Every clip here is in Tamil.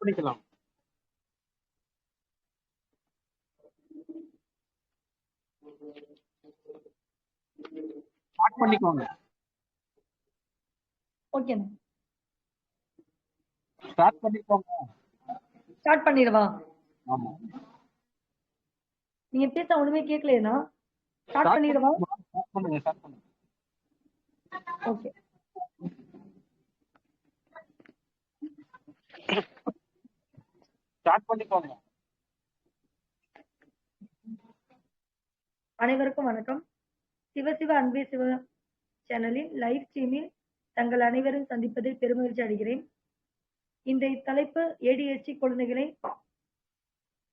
பண்ணிக்கலாம் ஸ்டார்ட் பண்ணிக்கோங்க. ஓகேண்ணா ஸ்டார்ட் பண்ணிக்கோங்க. ஸ்டார்ட் பண்ணிடவா. ஆமா. நீங்க பேச ஒண்ணுமே கேட்கலையா ஸ்டார்ட் பண்ணிடவா. ஸ்டார்ட் பண்ணுங்க ஸ்டார்ட் பண்ணுங்க. ஓகே ஸ்டார்ட் பண்ணிக்கோங்க. அனைவருக்கும் வணக்கம். சிவசிவ அன்பே சிவ சேனலில் லைவ் ஸ்ட்ரீமில் தங்கள் அனைவரும் சந்திப்பதில் பெருமகிழ்ச்சி அடைகிறேன். இன்றைய தலைப்பு ஏடிஎஸ்டி குழந்தைகளை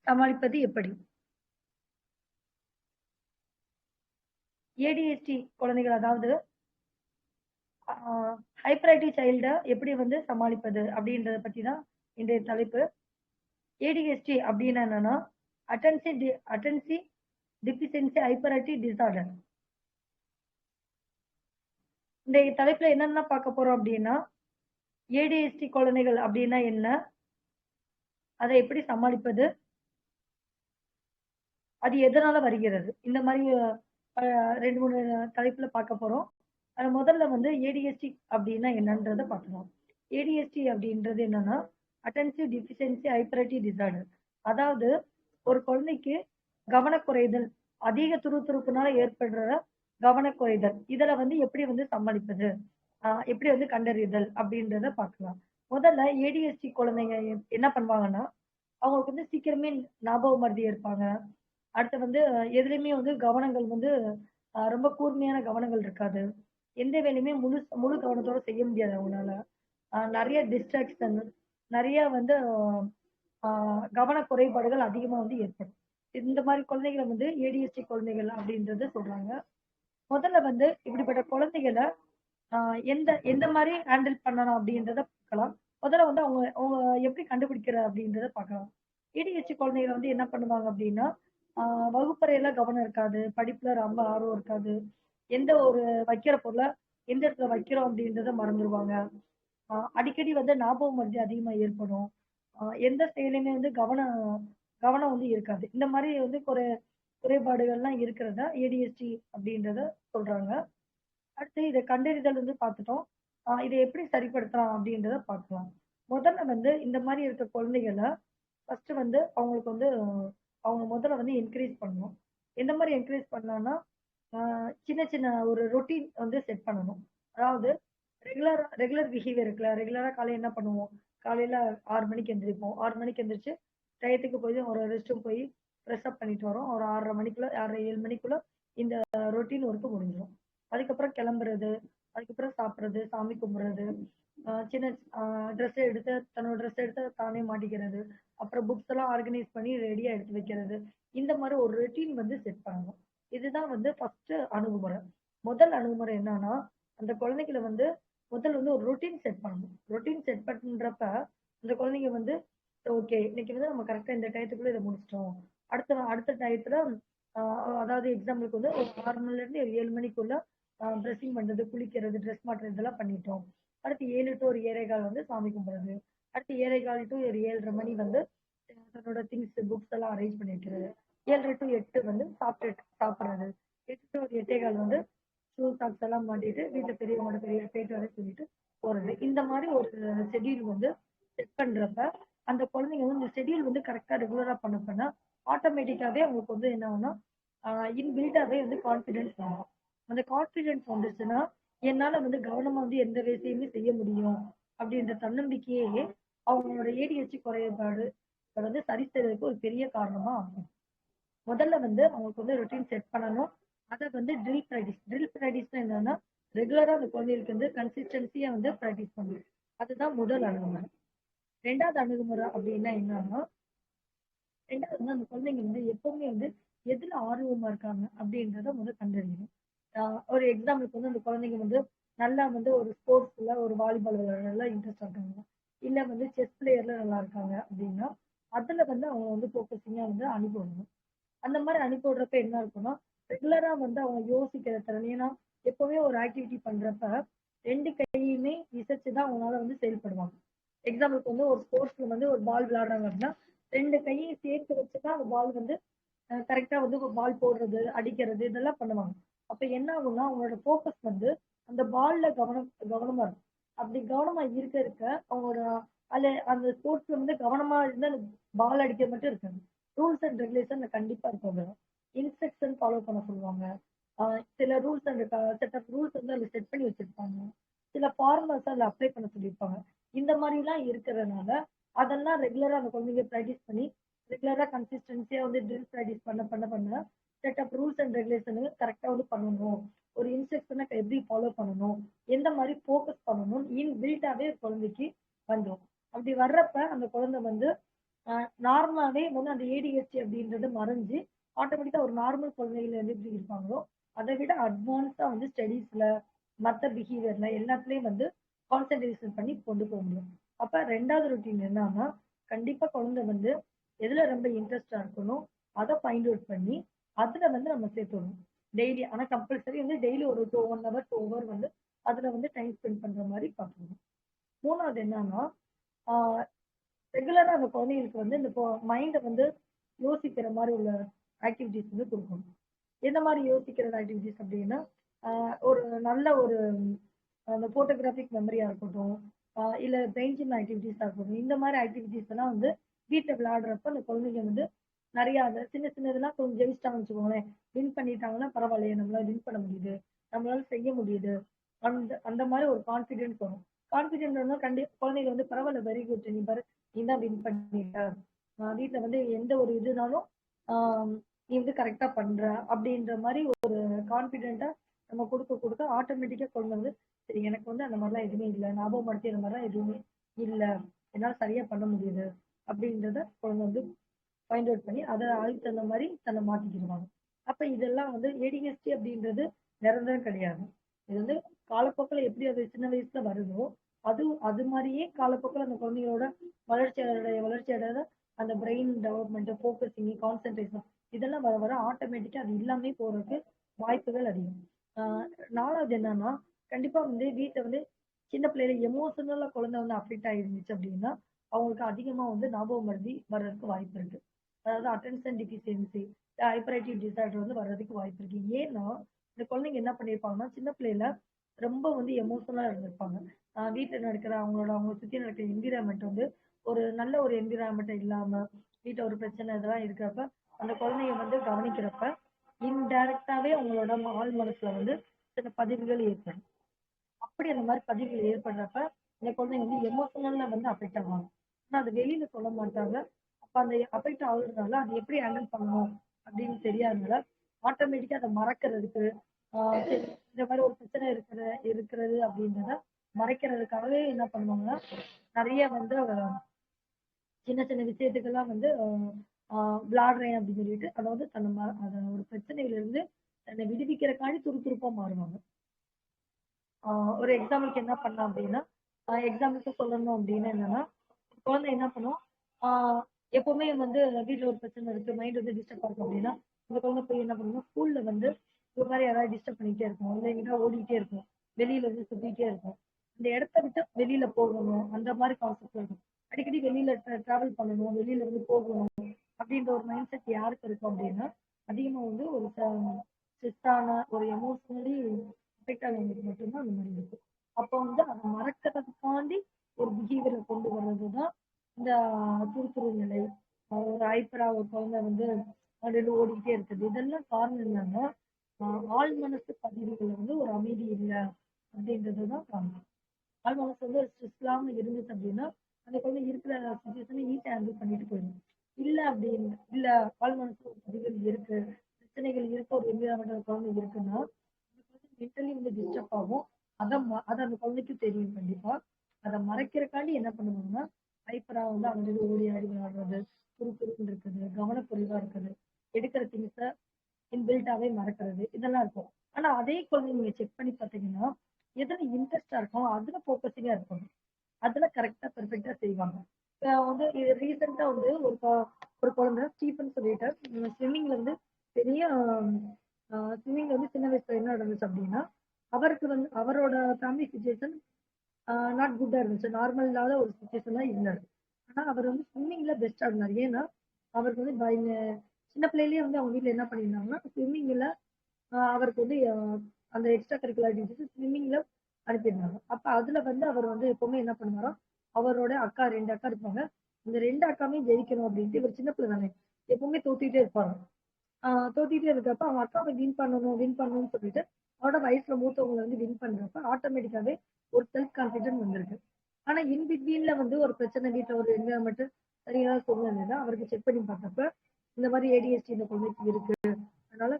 சமாளிப்பது எப்படி? ஏடிஎஸ்டி குழந்தைகள் அதாவது ஹைப்ரைட்டி சைல்டை எப்படி வந்து சமாளிப்பது அப்படின்றத பத்தி தான் இன்றைய தலைப்பு. ஏடிஎஸ்டி அப்படின்னு என்னன்னா அட்டன்சி அட்டன்சி டிஃபிஷியன்சி ஹைப்பரைட்டி டிசார்டர் இந்த தலைப்புல என்னென்ன பார்க்க போறோம் அப்படின்னா ஏடிஎஸ்டி குழந்தைகள் அப்படின்னா என்ன? அதை எப்படி சமாளிப்பது? அது எதனால வருகிறது? இந்த மாதிரி ரெண்டு மூணு தலைப்புல பார்க்க போறோம். முதல்ல வந்து ஏடிஎஸ்டி அப்படின்னா என்னன்றதை பார்க்கலாம். ஏடிஎஸ்டி அப்படின்றது என்னன்னா அட்டென்சிவ் டிஃபிஷியன்சி ஹைப்பரைட்டி டிசார்டர். அதாவது ஒரு குழந்தைக்கு கவனக்குறைதல் அதிக துருதுருப்புனால ஏற்படுற கவனக்குறைதல் இதுல வந்து எப்படி வந்து சமாளிப்பது? எப்படி வந்து கண்டறிதல் அப்படின்றத பார்க்கலாம். முதல்ல ஏடிஎஸ்டி குழந்தைங்க என்ன பண்ணுவாங்கன்னா அவங்களுக்கு வந்து சீக்கிரமே ஞாபக மருதி இருப்பாங்க அடுத்து வந்து அஹ், எதுலையுமே வந்து கவனங்கள் வந்து ரொம்ப கூர்மையான கவனங்கள் இருக்காது. எந்த வேலையுமே முழு முழு கவனத்தோட செய்ய முடியாது அவங்களால. நிறைய டிஸ்ட்ராக்ஷன் நிறைய வந்து ஆஹ், கவன குறைபாடுகள் அதிகமா வந்து ஏற்படும். இந்த மாதிரி குழந்தைகளை வந்து ஏடிஎஸ்டி குழந்தைகள் அப்படின்றத சொல்றாங்க. முதல்ல வந்து இப்படிப்பட்ட குழந்தைகளை எந்த எந்த மாதிரி ஹேண்டில் பண்ணணும் அப்படின்றத பார்க்கலாம். முதல்ல வந்து அவங்க அவங்க எப்படி கண்டுபிடிக்கிற அப்படின்றத பார்க்கலாம். ஏடிஹெச் குழந்தைகள் வந்து என்ன பண்ணுவாங்க அப்படின்னா வகுப்பறையில கவனம் இருக்காது படிப்புல ரொம்ப ஆர்வம் இருக்காது. எந்த ஒரு வைக்கிற பொருளை எந்த இடத்துல வைக்கிறோம் அப்படின்றத மறந்துடுவாங்க அடிக்கடி வந்து ஞாபகம் வந்து அதிகமா ஏற்படும். எந்த செயலையுமே வந்து கவனம் கவனம் வந்து இருக்காது. இந்த மாதிரி வந்து குறை குறைபாடுகள்லாம் இருக்கிறதா ஏடிஎஸ்டி அப்படின்றத சொல்றாங்க. அடுத்து இதை கண்டறிதல் வந்து பார்த்துட்டோம். இதை எப்படி சரிப்படுத்தலாம் அப்படின்றத பார்க்கலாம். முதல்ல வந்து இந்த மாதிரி இருக்க குழந்தைகளை ஃபர்ஸ்ட் வந்து அவங்களுக்கு வந்து அவங்க முதல்ல வந்து என்கரேஜ் பண்ணணும். எந்த மாதிரி என்கரேஜ் பண்ணலாம்னா சின்ன சின்ன ஒரு ரொட்டீன் வந்து செட் பண்ணணும். அதாவது ரெகுலர் ரெகுலர் பிஹேவியர் இருக்குல்ல ரெகுலரா காலையில என்ன பண்ணுவோம்? காலையில ஆறு மணிக்கு எந்திரிப்போம். ஆறு மணிக்கு எந்திரிச்சு டயத்துக்கு போய் ஒரு ரெஸ்ட் ரூம் போய் ஃப்ரெஷ் அப் பண்ணிட்டு வரோம். ஒரு ஆறரை மணிக்குள்ள ஆறரை ஏழு மணிக்குள்ள இந்த ரொட்டீன் ஒர்க்கு முடிஞ்சிடும் அதுக்கப்புறம் கிளம்புறது அதுக்கப்புறம் சாப்பிட்றது சாமி கும்பிட்றது சின்ன ட்ரெஸ் எடுத்து தன்னோட ட்ரெஸ் எடுத்து தானே மாட்டிக்கிறது. அப்புறம் புக்ஸ் எல்லாம் ஆர்கனைஸ் பண்ணி ரெடியா எடுத்து வைக்கிறது. இந்த மாதிரி ஒரு ரொட்டீன் வந்து செட் பண்ணணும். இதுதான் வந்து ஃபர்ஸ்ட் அணுகுமுறை. முதல் அணுகுமுறை என்னன்னா அந்த குழந்தைகளை வந்து முதல்ல வந்து ஒரு ரொட்டீன் செட் பண்ணணும். ரொட்டீன் செட் பண்ணுறப்ப அந்த குழந்தைங்க வந்து ஓகே இன்னைக்கு வந்து நம்ம கரெக்டா இந்த டயத்துக்குள்ள இதை முடிச்சிட்டோம். அடுத்த அடுத்த டயத்துல அதாவது எக்ஸாம்பிளுக்கு வந்து ஒரு ஆறு மணில இருந்து ஏழு மணிக்குள்ள ட்ரெஸ்ஸிங் பண்றது குளிக்கிறது ட்ரெஸ் மாற்றுறது இதெல்லாம் பண்ணிட்டோம். அடுத்து ஏழு டு ஒரு ஏழை கால் வந்து சாமி கும்பிடுறது. அடுத்து ஏழை கால் டு ஒரு ஏழரை மணி வந்து தன்னோட திங்ஸ் புக்ஸ் எல்லாம் அரேஞ்ச் பண்ணி வைக்கிறது ஏழரை டு எட்டு வந்து சாப்பிட்டு சாப்பிடுறது. எட்டு டு ஒரு எட்டே கால் வந்து ஷூ சாக்ஸ் எல்லாம் மாட்டிட்டு வீட்டுல பெரியவங்களோட பெரிய போயிட்டு வர சொல்லிட்டு போறது. இந்த மாதிரி ஒரு ஷெட்யூல் வந்து செட் பண்றப்ப அந்த குழந்தைங்க வந்து இந்த ஷெட்யூல் வந்து கரெக்டா ரெகுலரா பண்ண பண்ண ஆட்டோமேட்டிக்காவே அவங்களுக்கு வந்து என்ன ஆகும்னா இன்பில்டாவே வந்து கான்ஃபிடென்ஸ் ஆகும் அந்த கான்ஃபிடென்ஸ் வந்துச்சுன்னா என்னால வந்து கவனமா வந்து எந்த விஷயமே செய்ய முடியும். அப்படின்ற தன்னம்பிக்கையே அவங்களோட ஏடிஹெச் குறைபாடு வந்து சரி செய்யறதுக்கு ஒரு பெரிய காரணமா ஆகும். முதல்ல வந்து அவங்களுக்கு வந்து ரொட்டீன் செட் பண்ணணும். அதை வந்து ட்ரில் ப்ராக்டிஸ் ட்ரில் ப்ராக்டிஸ்னா என்னன்னா ரெகுலரா அந்த குழந்தைகளுக்கு வந்து கன்சிஸ்டன்சியா வந்து ப்ராக்டிஸ் பண்ணணும். அதுதான் முதல் அணுகுமுறை. ரெண்டாவது அணுகுமுறை அப்படின்னா என்னன்னா ரெண்டாவது வந்து அந்த குழந்தைங்க வந்து எப்பவுமே வந்து எதுல ஆர்வமா இருக்காங்க அப்படின்றத முதல் கண்டறியணும். ஒரு எக்ஸாம்பிளுக்கு வந்து அந்த குழந்தைங்க வந்து நல்லா வந்து ஒரு ஸ்போர்ட்ஸ்ல ஒரு வாலிபால் விளையாடுறதுல இன்ட்ரெஸ்ட் இருக்காங்க. இல்ல வந்து செஸ் பிளேயர்ல நல்லா இருக்காங்க அப்படின்னா அதுல வந்து அவங்க வந்து ஃபோக்கஸிங்கா வந்து அனுப்பி விடணும் அந்த மாதிரி அனுப்பி விடுறப்ப என்ன இருக்கும்னா ரெகுலரா வந்து அவங்க யோசிக்கிற திறன். ஏன்னா எப்பவுமே ஒரு ஆக்டிவிட்டி பண்றப்ப ரெண்டு கையுமே விசைச்சு தான் அவங்களால வந்து செயல்படுவாங்க. எக்ஸாம்பிளுக்கு வந்து ஒரு ஸ்போர்ட்ஸ்ல வந்து ஒரு பால் விளையாடுறாங்க அப்படின்னா ரெண்டு கையும் சேர்த்து வச்சு தான் அந்த பால் வந்து கரெக்டா வந்து பால் போடுறது அடிக்கிறது இதெல்லாம் பண்ணுவாங்க. அப்ப என்ன ஆகும்னா அவங்களோட ஃபோக்கஸ் வந்து அந்த பால்ல கவனம் கவனமா இருக்கும். அப்படி கவனமா இருக்க இருக்க அவங்களோட அதுல அந்த ஸ்போர்ட்ஸ்ல வந்து கவனமா இருந்து அந்த பால் அடிக்க மட்டும் இருக்காங்க ரூல்ஸ் அண்ட் ரெகுலேஷன் கண்டிப்பா இருக்கும் இன்ஸ்ட்ரக்ஷன் ஃபாலோ பண்ண சொல்லுவாங்க. சில rules and set of rules வந்து அதில் செட் பண்ணி வச்சிருப்பாங்க. சில ஃபார்மல்ஸ் அதில் அப்ளை பண்ண சொல்லியிருப்பாங்க. இந்த மாதிரிலாம் இருக்கிறதுனால அதெல்லாம் ரெகுலரா அந்த குழந்தைங்க ப்ராக்டிஸ் பண்ணி ரெகுலரா கன்சிஸ்டன்சியா வந்து ட்ரில் ப்ராக்டிஸ் பண்ண பண்ண பண்ண set of rules and regulation கரெக்டா வந்து பண்ணணும். ஒரு இன்ஸ்ட்ரக்ஷனை எப்படி ஃபாலோ பண்ணணும்? எந்த மாதிரி ஃபோக்கஸ் பண்ணணும்? இன் பில்டாவே குழந்தைக்கு வந்துடும் அப்படி வர்றப்ப அந்த குழந்தை வந்து நார்மலாவே வந்து அந்த ஏடிஹெச்டி அப்படின்றது மறைஞ்சு ஆட்டோமேட்டிக்கா ஒரு நார்மல் குழந்தைகள் வந்து எப்படி இருப்பாங்களோ அதை விட அட்வான்ஸா வந்து ஸ்டடீஸில் மற்ற பிஹேவியர்ல எல்லாத்துலயும் வந்து கான்சென்ட்ரேஷன் பண்ணி கொண்டு போக முடியும். அப்ப ரெண்டாவது ரொட்டீன் என்னன்னா கண்டிப்பா குழந்தை வந்து எதுல ரொம்ப இன்ட்ரெஸ்டா இருக்கணும் அதை ஃபைண்ட் அவுட் பண்ணி அதுல வந்து நம்ம சேர்த்துடணும். டெய்லி ஆனா கம்பல்சரி வந்து டெய்லி ஒரு two one hour two hour வந்து அதுல வந்து டைம் ஸ்பெண்ட் பண்ற மாதிரி பார்க்கணும் மூணாவது என்னன்னா ரெகுலரா அந்த குழந்தைங்களுக்கு வந்து இந்த மைண்டை வந்து யோசிக்கிற மாதிரி உள்ள ஆக்டிவிட்டிஸ் வந்து கொடுக்கணும். எந்த மாதிரி யோசிக்கிற ஆக்டிவிட்டிஸ் அப்படின்னா ஒரு நல்ல ஒரு அந்த போட்டோகிராஃபிக் மெமரியா இருக்கட்டும் இல்லை இல்ல பெயிண்டிங் ஆக்டிவிட்டிஸா இருக்கட்டும் இந்த மாதிரி ஆக்டிவிட்டிஸ் எல்லாம் வந்து வீட்டில் விளையாடுறப்ப அந்த குழந்தைங்க வந்து நிறைய அந்த சின்ன சின்னதெல்லாம் கொஞ்சம் ஜெயிச்சிட்டாங்கன்னு வச்சுக்கோங்களேன். வின் பண்ணிட்டாங்கன்னா பரவாயில்லையே நம்மளால வின் பண்ண முடியுது. நம்மளால செய்ய முடியுது. அந்த அந்த மாதிரி ஒரு கான்பிடென்ட் வரும். கான்ஃபிடென்ட் வந்து கண்டி குழந்தைங்க வந்து பரவாயில்ல வெரி குட் நீ பாரு நீ தான் வின் பண்ணிட்ட. வீட்டுல வந்து எந்த ஒரு இதுனாலும் ஆஹ் நீ வந்து கரெக்டா பண்ற அப்படின்ற மாதிரி ஒரு கான்பிடென்ட்டா நம்ம கொடுக்க கொடுக்க ஆட்டோமேட்டிக்கா குழந்தை வந்து சரி எனக்கு வந்து அந்த மாதிரிலாம் எதுவுமே இல்லை. ஞாபகம் படுத்தி அந்த மாதிரிலாம் எதுவுமே இல்லை. என்னால் சரியா பண்ண முடியுது அப்படின்றத குழந்தை வந்து ஃபைண்ட் அவுட் பண்ணி அதை அதுக்கு தகுந்த மாதிரி தன்னை மாத்திக்கிடுவாங்க அப்ப இதெல்லாம் வந்து ஏடிஎஸ்டி அப்படின்றது நிரந்தரம் கிடையாது. இது வந்து காலப்போக்கில் எப்படி அது சின்ன வயசுல வருதோ அது அது மாதிரியே காலப்போக்கில் அந்த குழந்தைகளோட வளர்ச்சி அடைய வளர்ச்சி அடைய அந்த பிரெயின் டெவலப்மெண்ட் ஃபோக்கஸிங் கான்சென்ட்ரேஷன் இதெல்லாம் வர வர ஆட்டோமேட்டிக்கா அது இல்லாமே போறதுக்கு வாய்ப்புகள் அதிகம். நாலாவது என்னன்னா கண்டிப்பா வந்து வீட்டை வந்து சின்ன பிள்ளைல எமோஷனலா குழந்தை வந்து அஃபெக்ட் ஆயிருந்துச்சு அப்படின்னா அவங்களுக்கு அதிகமா வந்து ஞாபகம் மருதி வர்றதுக்கு வாய்ப்பு இருக்கு. அதாவது attention deficiency hyperactive disorder வந்து வர்றதுக்கு வாய்ப்பு இருக்கு. ஏன்னா இந்த குழந்தைங்க என்ன பண்ணியிருப்பாங்கன்னா சின்ன பிள்ளையில ரொம்ப வந்து எமோஷனலா இருந்திருப்பாங்க. ஆஹ் நடக்கிற அவங்களோட அவங்க சுற்றி நடக்கிற என்விரான்மெண்ட் வந்து ஒரு நல்ல ஒரு என்விரான்மெண்ட் இல்லாம வீட்டில் ஒரு பிரச்சனை இதெல்லாம் இருக்கிறப்ப அந்த குழந்தைய வந்து கவனிக்கிறப்ப இன்டைரக்டாவே அவங்களோட ஆள் மனசுல வந்து சில பதிவுகள் ஏற்படும். அப்படி அந்த மாதிரி பதிவுகள் ஏற்படுறப்ப இந்த குழந்தைங்க வந்து எமோஷனல்ல வந்து அஃபெக்ட் ஆவாங்க. ஆனா அது வெளியில சொல்ல மாட்டாங்க. அந்த அஃபெக்ட் ஆகுறதுனால அது எப்படி ஹேண்டில் பண்ணணும் அப்படின்னு தெரியாதனால ஆட்டோமேட்டிக்கா அதை மறக்கிறதுக்கு இந்த மாதிரி ஒரு பிரச்சனை இருக்கிற இருக்கிறது அப்படின்றத மறைக்கிறதுக்காகவே என்ன பண்ணுவாங்கன்னா நிறைய வந்து சின்ன சின்ன விஷயத்துக்கெல்லாம் வந்து விளாடுறேன் அப்படின்னு சொல்லிட்டு அதாவது தன்னை ம- அத ஒரு பிரச்சனையில இருந்து தன்னை விடுவிக்கிறக்காண்டி துருதுருப்பா மாறுவாங்க. ஆஹ் ஒரு எக்ஸாம்பிளுக்கு என்ன பண்ணலாம் அப்படின்னா எக்ஸாம்பிளுக்கு சொல்லணும் அப்படின்னா என்னன்னா குழந்தை என்ன பண்ணும்? ஆஹ் எப்பவுமே வந்து வீட்டுல ஒரு பிரச்சனை இருக்கு மைண்ட் வந்து டிஸ்டர்ப் ஆகும் அப்படின்னா இந்த குழந்தை போய் என்ன பண்ணணும் ஸ்கூல்ல வந்து இது மாதிரி யாராவது டிஸ்டர்ப் பண்ணிட்டே இருக்கும். இல்லை எங்கிட்ட ஓடிக்கிட்டே இருக்கும். வெளியில வந்து சுத்திக்கிட்டே இருக்கும். இந்த இடத்த விட்டு வெளியில போகணும். அந்த மாதிரி கான்செப்ட் இருக்கும். அடிக்கடி வெளியில டிராவல் பண்ணணும் வெளியில இருந்து போகணும் அப்படின்ற ஒரு மைண்ட் செட் யாருக்கு இருக்கும் அப்படின்னா அதிகமா வந்து ஒரு ஸ்ட்ரெஸ்டான ஒரு எமோஷனலி அஃபெக்ட் ஆனவங்களுக்கு மட்டும்தான் அந்த மாதிரி இருக்கும். அப்போ வந்து அதை மறக்கிறதுக்காண்டி ஒரு பிஹேவியரை கொண்டு வர்றது தான் இந்த துருத்துரு நிலை ஒரு ஐப்பரா ஒரு குழந்தை வந்து அப்படின்னு ஓடிக்கிட்டே இருக்குது. இதெல்லாம் காரணம் என்னன்னா ஆள் மனசு பதிவுகள் வந்து ஒரு அமைதி இல்லை அப்படின்றது தான் காரணம். ஆள் மனசு வந்து ஸ்ட்ரெஸ் இல்லாம இருந்துச்சு அப்படின்னா அந்த குழந்தை இருக்கிற சுச்சுவேஷனை ஈஸியாக ஹேண்டில் பண்ணிட்டு போயிடும். இல்ல அப்படின்னு இல்ல ஆழ் மனசு பதிவுகள் இருக்கு பிரச்சனைகள் இருக்க ஒரு என்விரான்மெண்ட் குழந்தை இருக்குன்னா மென்டலி வந்து டிஸ்டர்ப் ஆகும். அதை ம- அந்த குழந்தைக்கு தெரியும் கண்டிப்பா. அதை மறைக்கிறக்காண்டி என்ன பண்ணுவாங்கன்னா ஹைப்பரா வந்து அவங்க ஓடி ஆடி விளையாடுறது துருத்துருன்னு இருக்குது கவனக்குறைவா இருக்குது எடுக்கிற திங்ஸை இன்பில்ட்டாவே மறக்கிறது இதெல்லாம் இருக்கும். ஆனா அதே குழந்தை நீங்க செக் பண்ணி பாத்தீங்கன்னா எதுல இன்ட்ரெஸ்டா இருக்கோ அதுல போக்கஸிங்கா இருக்கும் அதுல கரெக்டா பெர்ஃபெக்டா செய்வாங்க. வந்து இது ரீசெண்டா வந்து ஒரு ஒரு குழந்தை ஸ்டீஃபன் சொல்லிட்டு ஸ்விம்மிங்ல வந்து பெரிய ஸ்விம்மிங்ல வந்து சின்ன வயசுல என்ன நடந்துச்சு அப்படின்னா அவருக்கு வந்து அவரோட ஃபேமிலி சுச்சுவேஷன் நாட் குட்டா இருந்துச்சு. நார்மல் இல்லாத ஒரு சுச்சுவேஷன் இருந்தாரு ஆனா அவர் வந்து ஸ்விம்மிங்ல பெஸ்டா இருந்தார். ஏன்னா அவருக்கு வந்து பய- சின்ன பிள்ளையிலேயே வந்து அவங்க வீட்டுல என்ன பண்ணியிருந்தாங்கன்னா ஸ்விம்மிங்ல அவருக்கு வந்து அந்த எக்ஸ்ட்ரா கரிக்குலர் ஆக்டிவிட்டிஸ் ஸ்விம்மிங்ல அனுப்பியிருந்தாங்க. அப்ப அதுல வந்து அவர் வந்து எப்பவுமே என்ன பண்ணுவாரோ அவரோட அக்கா ரெண்டு அக்கா இருப்பாங்க. இந்த ரெண்டு அக்காமே ஜெயிக்கணும் அப்படின்ட்டு இவர் சின்ன பிள்ளை தானே. எப்பவுமே தோத்திட்டே இருப்பாங்க. ஆஹ் தோத்திட்டே இருக்கப்ப அவன் அக்காவை வின் பண்ணணும் வின் பண்ணணும்னு சொல்லிட்டு அவனோட வயசுல மூத்தவங்களை வந்து வின் பண்றப்ப ஆட்டோமேட்டிக்காவே ஒரு செல்ஃப் கான்பிடன்ட் வந்திருக்கு. ஆனா இன் பிட்வீன்ல வந்து ஒரு பிரச்சனை வீட்டுல ஒரு என்விரான்மெண்ட் சரியான சூழ்நிலை அவருக்கு செக் பண்ணி பார்த்தப்ப இந்த மாதிரி ஏடிஎஸ்டி இந்த குழந்தைக்கு இருக்கு. அதனால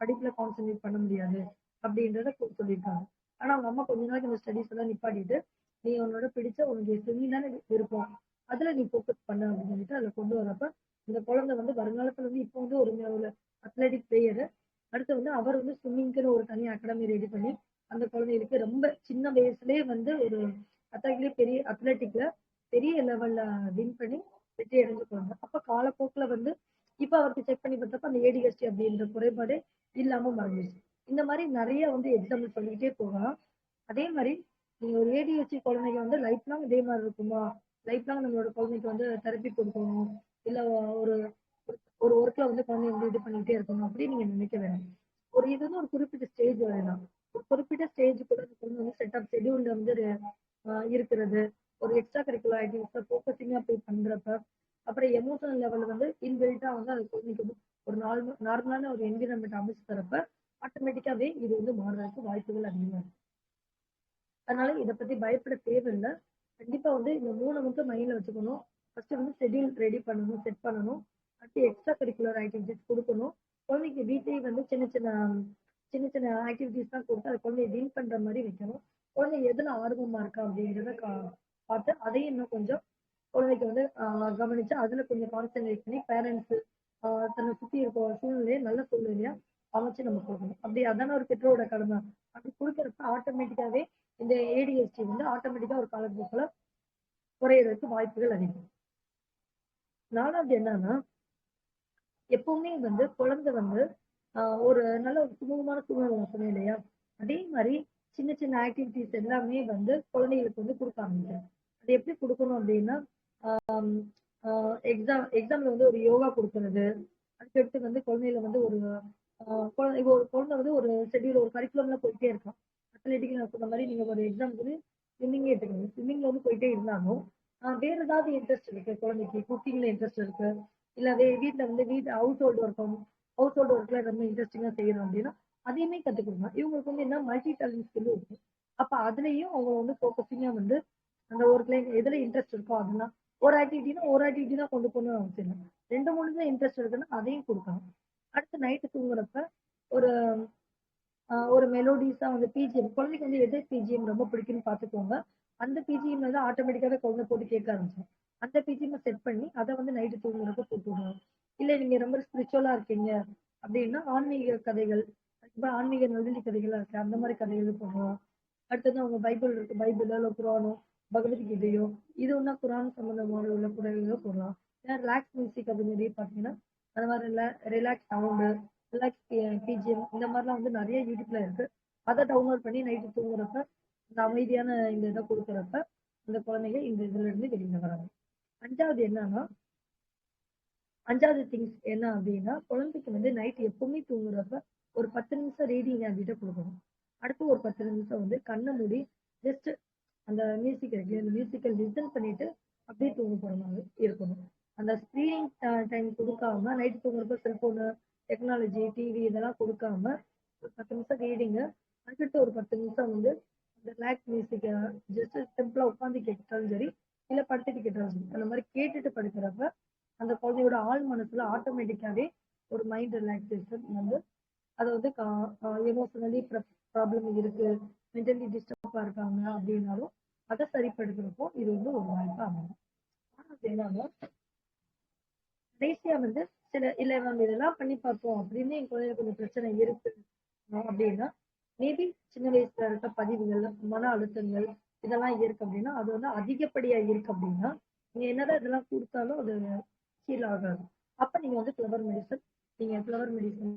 படிப்புல கான்சென்ட்ரேட் பண்ண முடியாது அப்படின்றத சொல்லியிருக்காங்க. ஆனா அவங்க அம்மா கொஞ்ச நாளைக்கு இந்த ஸ்டடிஸ் எல்லாம் நிப்பாட்டிட்டு நீ உன்னோட பிடிச்ச உனக்கு ஸ்விம்மிங் தானே விருப்பம். அதுல நீ ஃபோக்கஸ் பண்ண அப்படின்னு சொல்லிட்டு அதுல கொண்டு வரப்ப இந்த குழந்தை வந்து வருங்காலத்துல வந்து இப்போ வந்து ஒரு ஒரு அத்லெட்டிக் பிளேயர் அடுத்து வந்து அவர் வந்து ஸ்விம்மிங்க்குன்னு ஒரு தனி அகாடமி ரெடி பண்ணி அந்த குழந்தைகளுக்கு ரொம்ப சின்ன வயசுலயே வந்து ஒரு அத்லெட்லயே பெரிய அத்லெட்டிக்ல பெரிய லெவல்ல வின் பண்ணி வெற்றி அடைஞ்சுக்குவாங்க. அப்ப காலப்போக்குல வந்து இப்ப அவருக்கு செக் பண்ணி பார்த்தப்ப அந்த ஏடிஎஸ்டி அப்படின்ற குறைபாடே இல்லாம மறந்துச்சு இந்த மாதிரி நிறைய வந்து எக்ஸாம்பிள் சொல்லிக்கிட்டே போகலாம். அதே மாதிரி நீங்க ஒரு ஏடிஎஸ்டி குழந்தைங்க வந்து லைஃப் லாங் இதே மாதிரி இருக்குமா? லைஃப் லாங் நம்மளோட குழந்தைக்கு வந்து தெரப்பி கொடுக்கணும். இல்ல ஒரு ஒரு ஒர்க்ல வந்து குழந்தைய வந்து இது பண்ணிட்டே இருக்கணும் அப்படின்னு நீங்க நினைக்க வேண்டாம் ஒரு இது வந்து ஒரு குறிப்பிட்ட ஸ்டேஜ் வரைதான் ஒரு குறிப்பிட்ட ஸ்டேஜ் கூட அந்த குழந்தை வந்து செட்டப் ஷெடியூல்ல வந்து இருக்கிறது. ஒரு எக்ஸ்ட்ரா கரிக்குலர் ஆக்டிவிட்டிஸ்ல ஃபோக்கஸிங்கா போய் பண்றப்ப அப்புறம் எமோஷனல் லெவல் வந்து இன்பில்ட்டா வந்து அந்த குழந்தைக்கு ஒரு நார்மல் நார்மலான ஒரு என்விரான்மெண்ட் அமைச்சு தரப்ப ஆட்டோமேட்டிக்காவே இது வந்து மாறுறதுக்கு வாய்ப்புகள் அதிகமா இருக்கு. அதனால இதை பத்தி பயப்பட தேவையில்லை. கண்டிப்பா வந்து இந்த மூணு மட்டும் மைண்ட்ல வச்சுக்கணும். ஃபர்ஸ்ட் வந்து ஷெட்யூல் ரெடி பண்ணணும் செட் பண்ணணும். அடுத்து எக்ஸ்ட்ரா கரிக்குலர் ஆக்டிவிட்டிஸ் கொடுக்கணும். குழந்தைக்கு வீட்லயே வந்து சின்ன சின்ன சின்ன சின்ன ஆக்டிவிட்டிஸ் தான் கொடுத்து அது குழந்தைய வின் பண்ற மாதிரி வைக்கணும். குழந்தை எதுல ஆர்வமா இருக்கா அப்படிங்கிறத கா- பார்த்து அதையும் இன்னும் கொஞ்சம் குழந்தைக்கு வந்து கவனிச்சு அதுல கொஞ்சம் கான்சென்ட்ரேட் பண்ணி பேரண்ட்ஸ் தன்னை சுத்தி இருக்க சூழ்நிலையை நல்ல சூழ்நிலையா அமைச்சு நம்ம கொடுக்கணும். அப்படி அதான ஒரு பெற்றோரோட கடமை. அப்படி கொடுக்கறப்ப ஆட்டோமேட்டிக்காவே இந்த ஏடிஎஸ்டி வந்து ஆட்டோமேட்டிக்கா ஒரு காலப்போக்கில் குறையறதுக்கு வாய்ப்புகள் அதிகம். நாலாவது என்னன்னா எப்பவுமே வந்து குழந்தை வந்து ஆஹ் ஒரு நல்ல ஒரு சுமூகமான சூழ்நிலை நான் சொன்னேன் இல்லையா? அதே மாதிரி சின்ன சின்ன ஆக்டிவிட்டிஸ் எல்லாமே வந்து குழந்தைகளுக்கு வந்து கொடுக்க அது எப்படி கொடுக்கணும் அப்படின்னா எக்ஸாம் எக்ஸாம்ல வந்து ஒரு யோகா கொடுக்கறது. அதுக்கடுத்து வந்து குழந்தையில வந்து ஒரு இப்போ ஒரு குழந்தை வந்து ஒரு ஷெட்யூல் ஒரு கரிக்குலம்ல போயிட்டே இருக்கான். அத்லெட்டிக் நான் சொன்ன மாதிரி நீங்க ஒரு எக்ஸாம் வந்து ஸ்விம்மிங்கே எடுத்துக்கோங்க. ஸ்விம்மிங்ல வந்து போயிட்டே இருந்தாலும் வேற ஏதாவது இன்ட்ரெஸ்ட் இருக்கு குழந்தைக்கு? குக்கிங்ல இன்ட்ரெஸ்ட் இருக்கு. இல்ல அதே வீட்ல வந்து வீட்டு household work household ஒர்க்ல ரொம்ப இன்ட்ரெஸ்டிங்கா செய்யணும் அப்படின்னா அதையுமே கற்றுக் கொடுக்கலாம் இவங்களுக்கு வந்து என்ன மல்டி டேலண்ட் ஸ்கில் இருக்கு. அப்ப அதுலயும் அவங்க வந்து ஃபோக்கஸிங்கா வந்து அந்த ஒரு எதுல இன்ட்ரெஸ்ட் இருக்கோ அதெல்லாம் ஒரு ஆக்டிவிட்டினா ஒரு ஆக்டிவிட்டி தான் கொண்டு போகணும் அவசியம் இல்லை. ரெண்டு மூணு தான் இன்ட்ரெஸ்ட் இருக்குன்னா அதையும் கொடுக்கலாம் அடுத்து நைட்டு தூங்குறப்ப ஒரு ஒரு மெலோடிஸா வந்து பிஜிஎம் குழந்தைக்கு வந்து எது பிஜிஎம் ரொம்ப பிடிக்கும்னு பார்த்துக்கோங்க. அந்த பிஜிஎம் தான் ஆட்டோமேட்டிக்காவே குழந்தை போட்டு கேட்க ஆரம்பிச்சோம் அந்த பிஜிஎம் செட் பண்ணி அதை வந்து நைட்டு தூங்குறப்ப போட்டு இல்லை இல்ல நீங்க ரொம்ப ஸ்பிரிச்சுவலா இருக்கீங்க அப்படின்னா ஆன்மீக கதைகள் இப்ப ஆன்மீக நல்லி கதைகளாக இருக்கு. அந்த மாதிரி கதைகள் போடுறோம் அடுத்தது அவங்க பைபிள் இருக்கு. பைபிள் இல்ல குரானோ பகவத்கீதையோ இது ஒன்னா குரான் சம்பந்தமான உள்ள குரல்களோ போடலாம். ஏன்னா ரிலாக்ஸ் மியூசிக் அப்படின்னு சொல்லி பாத்தீங்கன்னா அந்த மாதிரி ரிலாக்ஸ் சவுண்டு ரிலாக்ஸ் பிஜிஎம் இந்த மாதிரிலாம் வந்து நிறைய யூடியூப்ல இருக்கு. அதை டவுன்லோட் பண்ணி நைட்டு தூங்குறப்ப இந்த அமைதியான இந்த இதை கொடுக்குறப்ப அந்த குழந்தைங்க இந்த இதுல இருந்து வெளியில வராங்க. அஞ்சாவது என்னன்னா அஞ்சாவது திங்ஸ் என்ன அப்படின்னா குழந்தைக்கு வந்து நைட் எப்பவுமே தூங்குறப்ப ஒரு பத்து நிமிஷம் ரீடிங் ஹேபிட்ட கொடுக்கணும். அடுத்து ஒரு பத்து நிமிஷம் வந்து கண்ணை மூடி ஜஸ்ட் அந்த மியூசிக் இருக்கு அந்த மியூசிக்கை லிசன் பண்ணிட்டு அப்படியே தூங்க போற மாதிரி இருக்கணும். அந்த ஸ்க்ரீனிங் டைம் கொடுக்காம நைட் தூங்குறப்ப செல்போனு டெக்னாலஜி டிவி இதெல்லாம் கொடுக்காம ஒரு பத்து நிமிஷம் ரீடிங்கு அடுத்து ஒரு பத்து நிமிஷம் வந்து அந்த ரிலாக்ஸ் மியூசிக்கை ஜஸ்ட் சிம்பிளாக உட்காந்து கேட்டாலும் சரி இல்ல படுத்துட்டு கேட்டாலும் அந்த மாதிரி கேட்டுட்டு படுக்கிறப்ப அந்த குழந்தையோட ஆள் மனசுல ஆட்டோமேட்டிக்காவே ஒரு மைண்ட் ரிலாக்ஸேஷன் வந்து அதை வந்து எமோஷனலி ப்ராப்ளம் இருக்கு. மென்டலி டிஸ்டர்பா இருக்காங்க அப்படின்னாலும் அதை சரிப்படுத்துறப்போ இது வந்து ஒரு வாய்ப்பா அமையும். என்னன்னா கடைசியா வந்து சில இல்ல நம்ம இதெல்லாம் பண்ணி பார்ப்போம். அப்படின்னு என் குழந்தைய கொஞ்சம் பிரச்சனை இருக்கு அப்படின்னா மேபி சின்ன வயசுல இருக்க பதிவுகள் மன அழுத்தங்கள் இதெல்லாம் இருக்கு அப்படின்னா அது வந்து அதிகப்படியா இருக்கு அப்படின்னா நீங்க என்னதான் இதெல்லாம் கொடுத்தாலும் அது ஹீல் ஆகாது. அப்ப நீங்க வந்து ஃப்ளவர் மெடிசன் நீங்க ஃப்ளவர் மெடிசன்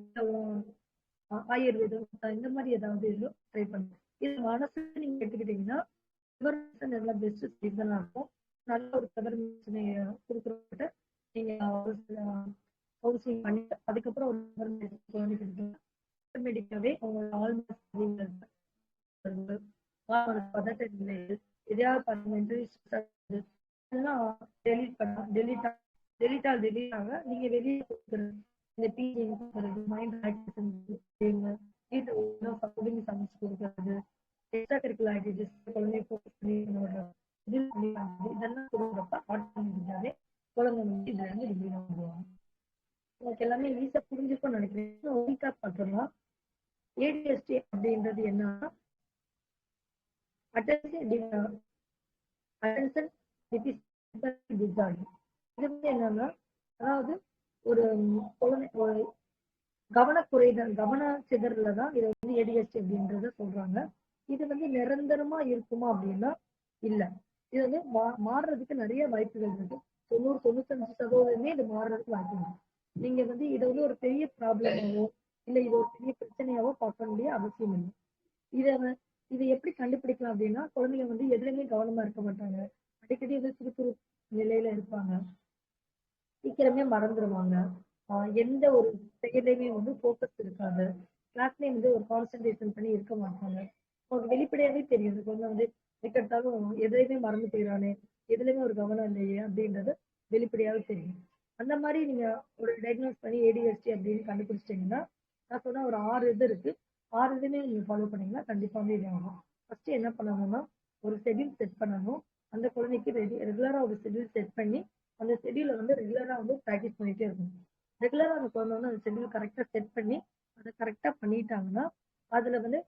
ஆயுர்வேதம் இந்த மாதிரி ஏதாவது ட்ரை பண்ணுங்க. இது மனசு நீங்க எடுத்துக்கிட்டீங்கன்னா ஃப்ளவர் மெடிசன் எல்லாம் பெஸ்ட் சீசனா இருக்கும். நல்ல ஒரு ஃப்ளவர் மெடிசனை கொடுக்குறவங்க நீங்க ஹவுசிங் பண்ணி அதுக்கப்புறம் ஒரு ஃப்ளவர் மெடிசன் குழந்தைக்கு ஆட்டோமேட்டிக்காவே உங்களோட ஆல்மோஸ்ட் பதட்ட நிலைகள் எதையாவது பண்ணுங்க டெலிட் பண்ணலாம் டெலிட் டெலிட் ஆல் டெலிட் ஆக நீங்க வெளியே கொடுக்குறது இந்த டீச்சிங் கொடுக்குறது மைண்ட் ரிலாக்ஸேஷன் வீட்டில் சப்போர்ட்டிங் சமைச்சு கொடுக்குறது எக்ஸ்ட்ரா கரிக்குலர் ஆக்டிவிட்டிஸ் குழந்தைய ஃபோக்கஸ் பண்ணி இது இதெல்லாம் கொடுக்குறப்ப ஆட்டோமேட்டிக்காவே குழந்தை வந்து இதுல இருந்து வந்துருவாங்க உங்களுக்கு எல்லாமே ஈஸியா புரிஞ்சுக்கும்னு நினைக்கிறேன். வீக்கா ஏடிஎஸ்டி அப்படின்றது என்னன்னா அட்டென்ஷன் டிசார்டர் இது வந்து என்னன்னா அதாவது ஒரு குழந்தை ஒரு கவனக்குறைதல் கவன சிதறல தான் இதை வந்து ஏடிஎஸ்டி அப்படின்றத சொல்றாங்க. இது வந்து நிரந்தரமா இருக்குமா அப்படின்னா இல்ல. இது வந்து மா- மாறுறதுக்கு நிறைய வாய்ப்புகள் இருக்கு. தொண்ணூறு தொண்ணூத்தஞ்சு சதவீதமே இது மாறுறதுக்கு வாய்ப்பு இருக்கு. நீங்க வந்து இதை வந்து ஒரு பெரிய ப்ராப்ளமாவோ இல்ல இது ஒரு பெரிய பிரச்சனையாவோ பார்க்க வேண்டிய அவசியம் இல்லை. இதை இதை எப்படி கண்டுபிடிக்கலாம் அப்படின்னா குழந்தைங்க வந்து எதுலையுமே கவனமா இருக்க மாட்டாங்க. அடிக்கடி வந்து சுறுசுறு நிலையில இருப்பாங்க. சீக்கிரமே மறந்துடுவாங்க எந்த ஒரு செயலையுமே வந்து ஃபோக்கஸ் இருக்காது. கிளாஸ்லயே வந்து ஒரு கான்சென்ட்ரேஷன் பண்ணி இருக்க மாட்டாங்க. உங்களுக்கு வெளிப்படையாவே தெரியும் குழந்தை வந்து எக்கெடுத்தாலும் எதுலையுமே மறந்து போயிடானே எதுலையுமே ஒரு கவனம் இல்லையே அப்படின்றது வெளிப்படையாவே தெரியும். அந்த மாதிரி நீங்க ஒரு டயக்னோஸ் பண்ணி ஏடிஎஸ்டி அப்படின்னு கண்டுபிடிச்சிட்டீங்கன்னா நான் சொன்ன ஒரு ஆறு இது இருக்கு. ஆறு இதுமே நீங்க ஃபாலோ பண்ணீங்கன்னா கண்டிப்பா வந்து இது ஆகும். ஃபர்ஸ்ட் என்ன பண்ணணும்னா ஒரு ஷெடியூல் செட் பண்ணணும். அந்த குழந்தைக்கு ரெடி ரெகுலரா ஒரு ஷெடியூல் செட் பண்ணி அந்த ஷெட்யூலை வந்து ரெகுலரா வந்து ப்ராக்டிஸ் பண்ணிட்டே இருக்கணும். ரெகுலரா அந்த குழந்தை வந்து அந்த ஷெடியூல் கரெக்டா செட் பண்ணி அதை கரெக்டா பண்ணிட்டாங்கன்னா அதுல வந்து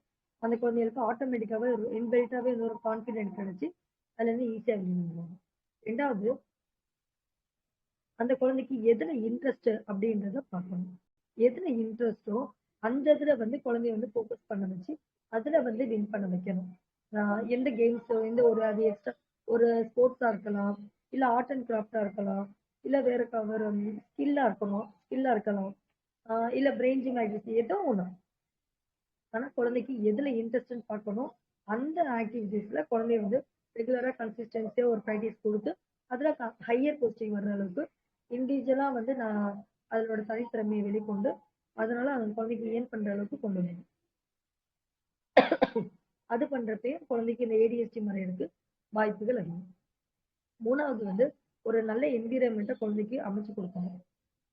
அந்த குழந்தைகளுக்கு ஆட்டோமேட்டிக்காவே ஒரு இன்பில்ட்டாவே ஒரு கான்ஃபிடென்ட் கிடைச்சி அதுல இருந்து ஈஸியா வெளியே ரெண்டாவது அந்த குழந்தைக்கு எதுல இன்ட்ரெஸ்ட் அப்படின்றத பார்க்கணும். எதுல இன்ட்ரெஸ்டோ அந்த இதுல வந்து குழந்தைய வந்து ஃபோக்கஸ் பண்ண வச்சு அதுல வந்து வின் பண்ண வைக்கணும். எந்த கேம்ஸோ எந்த ஒரு அது எக்ஸ்ட்ரா ஒரு ஸ்போர்ட்ஸா இருக்கலாம் இல்ல ஆர்ட் அண்ட் கிராஃப்டா இருக்கலாம் இல்ல வேற கவர் ஒரு ஸ்கில்லா இருக்கணும் ஸ்கில்லா இருக்கலாம். இல்ல பிரெயின் ஜிம் ஆக்டிவிட்டி ஏதோ ஒண்ணு. ஆனா குழந்தைக்கு எதுல இன்ட்ரெஸ்ட்னு பார்க்கணும் அந்த ஆக்டிவிட்டீஸ்ல குழந்தைய வந்து ரெகுலரா கன்சிஸ்டன்சியா ஒரு ப்ராக்டிஸ் கொடுத்து அதுல ஹையர் போஸ்டிங் வர்ற அளவுக்கு இண்டிவிஜுவலா வந்து நான் அதனோட தனித்திறமையை வெளிக்கொண்டு அதனால அந்த குழந்தைக்கு ஏன் பண்ற அளவுக்கு கொண்டு வரணும். அது பண்றப்பையும் குழந்தைக்கு இந்த ஏடிஎஸ்டி மறையிறதுக்கு வாய்ப்புகள் அதிகம். மூணாவது வந்து ஒரு நல்ல என்விரான்மெண்ட்டை குழந்தைக்கு அமைச்சு கொடுக்கணும்.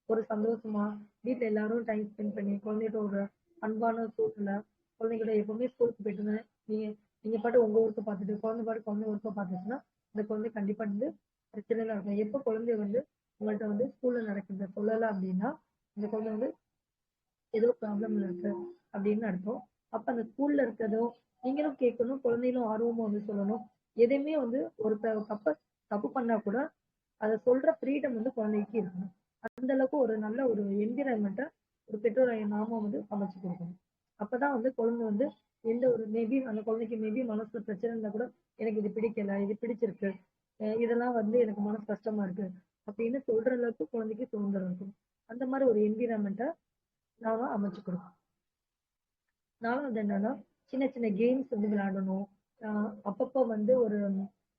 ஒரு சந்தோஷமா வீட்டுல எல்லாரும் டைம் ஸ்பெண்ட் பண்ணி குழந்தைகிட்ட ஒரு அன்பான சூழ்நிலை குழந்தைகிட்ட எப்பவுமே ஸ்கூலுக்கு போயிட்டு நீங்க நீங்க பாட்டு உங்க ஒர்க்கை பார்த்துட்டு குழந்தை பாட்டு குழந்தை ஒர்க்கை பார்த்துச்சுன்னா இந்த குழந்தை கண்டிப்பா வந்து பிரச்சனை இருக்கும். எப்போ குழந்தை வந்து உங்கள்ட்ட வந்து ஸ்கூல்ல நடக்கிறத சொல்லலாம் அப்படின்னா இந்த குழந்தை வந்து ஏதோ ப்ராப்ளம் இருக்கு அப்படின்னு அர்த்தம். அப்ப அந்த ஸ்கூல்ல இருக்கிறதும் நீங்களும் கேட்கணும் குழந்தைகளும் ஆர்வமா வந்து சொல்லணும். எதையுமே வந்து ஒரு தப்பு தப்பு பண்ணா கூட அதை சொல்ற ஃப்ரீடம் வந்து குழந்தைக்கு இருக்கணும். அந்த அளவுக்கு ஒரு நல்ல ஒரு என்விரான்மெண்ட்டை ஒரு பெற்றோர் நாம வந்து அமைச்சு கொடுக்கணும். அப்பதான் வந்து குழந்தை வந்து எந்த ஒரு மேபி அந்த குழந்தைக்கு மேபி மனசுல பிரச்சனை இருந்தா கூட எனக்கு இது பிடிக்கல இது பிடிச்சிருக்கு. இதெல்லாம் வந்து எனக்கு மனசு கஷ்டமா இருக்கு. அப்படின்னு சொல்ற அளவுக்கு குழந்தைக்கு சுதந்திரம் இருக்கும். அந்த மாதிரி ஒரு என்விரான்மெண்ட்டை நாம அமைச்சு கொடுக்கணும் நாலாவது என்னன்னா சின்ன சின்ன கேம்ஸ் வந்து விளையாடணும். ஆஹ் அப்பப்போ வந்து ஒரு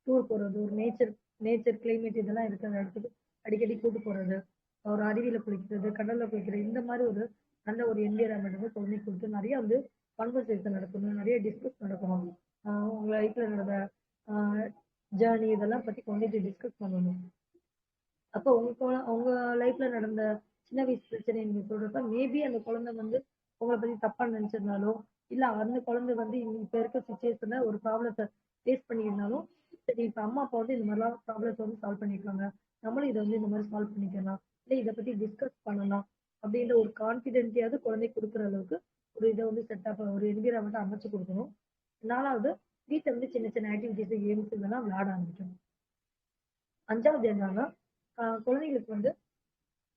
டூர் போறது ஒரு நேச்சர் நேச்சர் கிளைமேட் இதெல்லாம் இருக்கிற இடத்துக்கு அடிக்கடி கூட்டு போறது ஒரு அருவியில குளிக்கிறது கடல்ல குளிக்கிறது இந்த மாதிரி ஒரு நல்ல ஒரு என்விரான்மெண்ட் வந்து குழந்தை கொடுத்து நிறைய வந்து கான்வர்சேஷன் நடக்கணும் நிறைய டிஸ்கஸ் நடக்கணும் ஆஹ் உங்க லைஃப்ல நடந்த ஜேர்னி இதெல்லாம் பத்தி குழந்தைகிட்ட டிஸ்கஸ் பண்ணணும். அப்போ உங்க உங்க லைஃப்ல நடந்த சின்ன வயசு பிரச்சனை நீங்க சொல்றப்ப மேபி அந்த குழந்தை வந்து உங்களை பத்தி தப்பா நினைச்சிருந்தாலோ இல்ல அந்த குழந்தை வந்து இப்ப இருக்க சுச்சுவேஷன்ல ஒரு ப்ராப்ளத்தை ஃபேஸ் பண்ணியிருந்தாலும் சரி இப்ப அம்மா அப்பா வந்து இந்த மாதிரிலாம் ப்ராப்ளத்தை வந்து சால்வ் பண்ணிருக்காங்க நம்மளும் இதை வந்து இந்த மாதிரி சால்வ் பண்ணிக்கலாம். இல்ல இதை பத்தி டிஸ்கஸ் பண்ணலாம் அப்படின்ற ஒரு கான்பிடென்ட்டையாவது குழந்தை கொடுக்குற அளவுக்கு ஒரு இதை வந்து செட்டப் ஒரு என்விரான்மெண்ட் அமைச்சு கொடுக்கணும். நாலாவது வீட்டை வந்து சின்ன சின்ன ஆக்டிவிட்டிஸ் கேம்ஸ் இதெல்லாம் விளையாட ஆரம்பிக்கணும். அஞ்சாவது என்னன்னா குழந்தைங்களுக்கு வந்து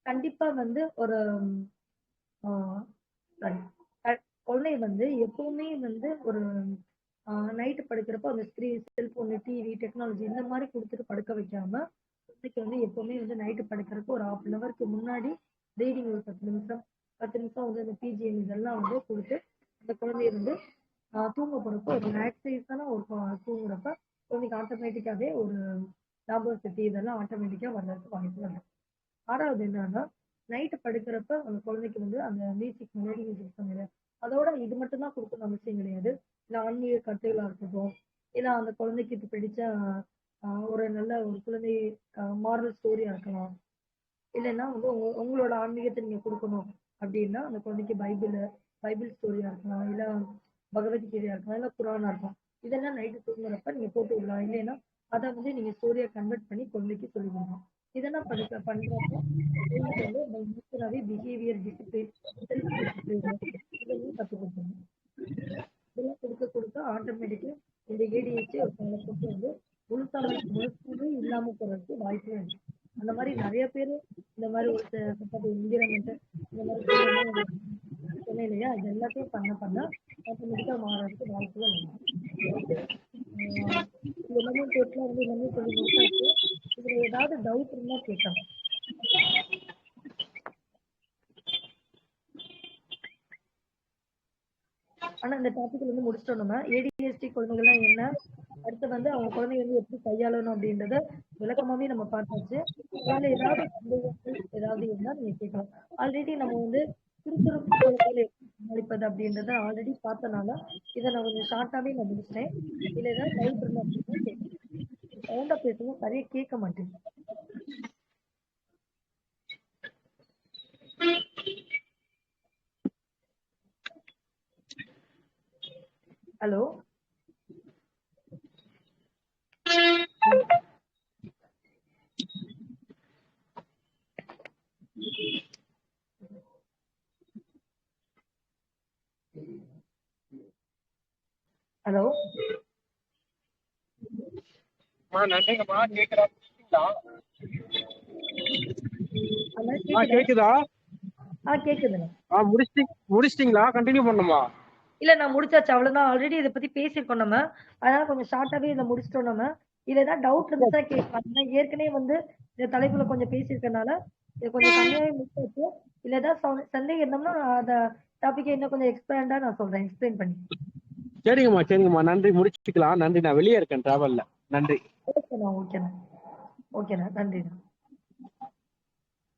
கண்டிப்பா வந்து ஒரு குழந்தை வந்து எப்பவுமே வந்து ஒரு நைட்டு படுக்கிறப்போ அந்த ஸ்க்ரீன் செல்போன் டிவி டெக்னாலஜி இந்த மாதிரி கொடுத்துட்டு படுக்க வைக்காம குழந்தைக்கு வந்து எப்பவுமே வந்து நைட்டு படுக்கிறப்போ ஒரு ஹாஃப் அன் ஹவருக்கு முன்னாடி ரீடிங் ஒரு பத்து நிமிஷம் பத்து நிமிஷம் வந்து அந்த பிஜிஎம் இதெல்லாம் வந்து கொடுத்து அந்த குழந்தைய வந்து தூங்க போறப்போ ஒரு ரிலாக்ஸேஷனா ஒரு தூங்குறப்ப குழந்தைக்கு ஆட்டோமேட்டிக்காவே ஒரு ஞாபக சக்தி இதெல்லாம் ஆட்டோமேட்டிக்கா வர்றதுக்கு வாய்ப்பு இல்லை ஆறாவது என்னன்னா நைட்டு படுக்கிறப்ப அந்த குழந்தைக்கு வந்து அந்த மியூசிக் மெலடி மியூசிக் சொன்னீங்க அதோட இது மட்டும் தான் கொடுக்கணும் அவசியம் கிடையாது. இல்லை ஆன்மீக கருத்துகளா இருக்கட்டும் இல்லை அந்த குழந்தைக்கு இது பிடிச்ச ஒரு நல்ல ஒரு குழந்தை மாரல் ஸ்டோரியா இருக்கலாம். இல்லைன்னா வந்து உங்க உங்களோட ஆன்மீகத்தை நீங்க கொடுக்கணும் அப்படின்னா அந்த குழந்தைக்கு பைபிள் பைபிள் ஸ்டோரியா இருக்கலாம் இல்ல பகவத்கீதையா இருக்கலாம் இல்ல குரானா இருக்கும் இதெல்லாம் நைட்டு தூங்குறப்ப நீங்க போட்டு விடலாம். இல்லைன்னா அதை வந்து நீங்க ஸ்டோரியா கன்வெர்ட் பண்ணி குழந்தைக்கு சொல்லி கொடுக்கலாம். இதெல்லாம் படிக்க பண்றப்போ நேச்சுரலாவே பிஹேவியர் டிசிப்ளின் இதெல்லாம் கற்றுக் கொடுக்கணும். இதெல்லாம் கொடுக்க கொடுக்க ஆட்டோமேட்டிக்கா இந்த ஏடிஹெச்சி ஒரு காலத்துக்கு வந்து முழுத்தாம முழுத்தாவே இல்லாம போறதுக்கு வாய்ப்பு அந்த மாதிரி நிறைய பேர் இந்த மாதிரி ஒரு என்விரான்மெண்ட் இந்த மாதிரி சொன்னேன் இல்லையா? இது எல்லாத்தையும் பண்ண பண்ண ஆட்டோமேட்டிக்கா மாறதுக்கு வாய்ப்புகள் இருக்கு எல்லாமே டோட்டலா வந்து எல்லாமே சொல்லி முடிச்சாச்சு இதுல ஏதாவது டவுட் இருந்தா கேட்கலாம். ஆனா இந்த டாபிக்ல வந்து முடிச்சிட்டோம் நம்ம. ஏடிஎஸ்டி குழந்தைகள்லாம் என்ன? அடுத்து வந்து அவங்க குழந்தைங்க வந்து எப்படி கையாளணும் அப்படின்றத விளக்கமாவே நம்ம பார்த்தாச்சு. அதுல ஏதாவது சந்தேகங்கள் ஏதாவது இருந்தா நீங்க கேட்கலாம். ஆல்ரெடி நம்ம வந்து சுறுசுறுப்பு குழந்தைகளை எப்படி சமாளிப்பது அப்படின்றத ஆல்ரெடி பார்த்தனால இதை நான் கொஞ்சம் ஷார்ட்டாவே நான் முடிச்சிட்டேன் இதுல ஏதாவது டவுட் இருந்தா அப்படின்னா கேட்கலாம் சவுண்டா பேசுவோம் சரியா கேட்க மாட்டேன் ஹலோ ஹலோ. நன்றிங்கம்மா கேக்குதா? ஆ கேக்குதா? கேக்குதா? ஆ முடிச்சிட்டி முடிச்சிட்டீங்களா? கண்டினியூ பண்ணுமா? இல்ல நான் முடிச்சாச்சு. அவ்வளவுதான். ஆல்ரெடி இதை பத்தி பேசியிருக்கோம் நம்ம. அதனால கொஞ்சம் ஷார்ட்டாவே இதை முடிச்சிட்டோம் நம்ம. இதுல ஏதாவது டவுட் இருந்துச்சா ஏன்னா ஏற்கனவே வந்து இந்த தலைப்புல கொஞ்சம் பேசியிருக்கனால இது கொஞ்சம் கம்மியாவே முடிச்சாச்சு. இல்ல ஏதாவது சந்த- சந்தேகம் இருந்தோம்னா அந்த டாபிக்கை இன்னும் கொஞ்சம் எக்ஸ்பேண்டா நான் சொல்றேன். எக்ஸ்பிளைன் பண்ணி சரிங்கம்மா சரிங்கம்மா. நன்றி. முடிச்சுக்கலாம். நன்றி. நான் வெளியே இருக்கேன் டிராவல்ல நன்றி. ஓகேண்ணா ஓகேண்ணா ஓகேண்ணா நன்றிண்ணா.